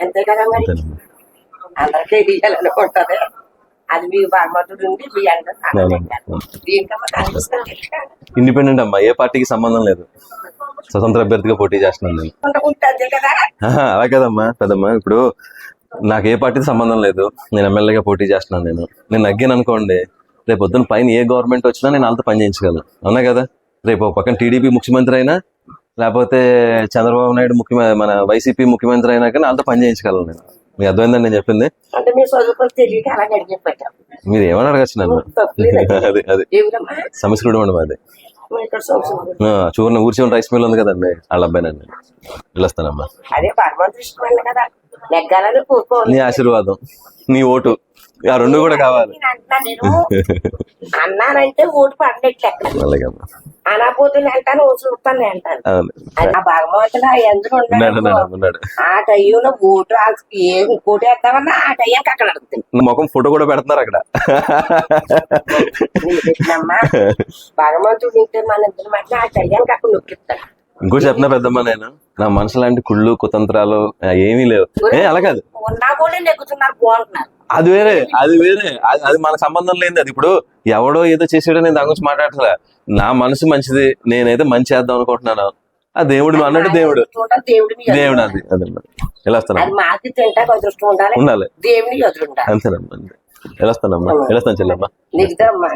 అంతే కదా మరి అందరికీ అది మీ భగవంతుడు ఇండిపెండెంట్ అమ్మా ఏ పార్టీకి సంబంధం లేదు స్వతంత్ర అభ్యర్థిగా పోటీ చేస్తున్నాను నేను అలా కదమ్మా పెద్దమ్మా ఇప్పుడు నాకు ఏ పార్టీతో సంబంధం లేదు నేను ఎమ్మెల్యేగా పోటీ చేస్తున్నాను నేను నేను నగ్గాను అనుకోండి రేపు పొద్దున్న పైన ఏ గవర్నమెంట్ వచ్చినా నేను వాళ్ళతో పని చేయించగలను అవునా కదా రేపు పక్కన టీడీపీ ముఖ్యమంత్రి అయినా లేకపోతే చంద్రబాబు నాయుడు ముఖ్యమంత్రి మన వైసీపీ ముఖ్యమంత్రి అయినా కానీ వాళ్ళతో పని చేయించగలను నేను. మీకు అర్థమైందని నేను చెప్పింది. మీరు ఏమని అడగచ్చు నన్ను? అది అది. సంవత్సరం ఆ, చూడండి ఊరి చివరి రైస్ మిల్ ఉంది కదండి వాళ్ళ వెళ్ళొస్తానమ్మా. కదా నెగ్గాలని కోరుకోవాలి. నీ ఆశీర్వాదం నీ ఓటు ఆ రెండు కూడా కావాలి. అన్నానంటే ఓటు పడలేదు అలాగే అమ్మా అనపోతుంది అంటాను చూస్తాను అంటాను. ఆ భగవంతుడు ఆ ఎందుకు ఉన్నాడు ఆ టైంలో ఓటు ఏం కోటి వేస్తామన్నా ఆ టైంకి అక్కడ అడుగుతుంది. ముఖం ఫోటో కూడా పెడుతున్నారు అక్కడ. భగవంతుడు ఉంటే మన ఇద్దరు మధ్య ఆ టైంకి అక్కడ నొక్కిస్తాడు. ఇంకోటి చెప్తున్నా పెద్దమ్మ నేను? నా మనసు లాంటి కుళ్ళు కుతంత్రాలు ఏమీ లేవు. ఏ అలా కాదు. అది వేరే అది వేరే అది మనకు సంబంధం లేనిది అది. ఇప్పుడు ఎవడో ఏదో చేసాడో నేను దాని గురించి మాట్లాడలే నా మనసు మంచిది నేనైతే మంచి చేద్దాం అనుకుంటున్నాను. ఆ దేవుడు అన్నట్టు దేవుడు. దేవుడి అది అదన్నమాట ఎలా వస్తాను? అది ఉండాలి. అంతేనమ్మా అంతే. ఎలా వస్తానమ్మా ఎలా వస్తాను చెల్లమ్మా? నిజమమ్మా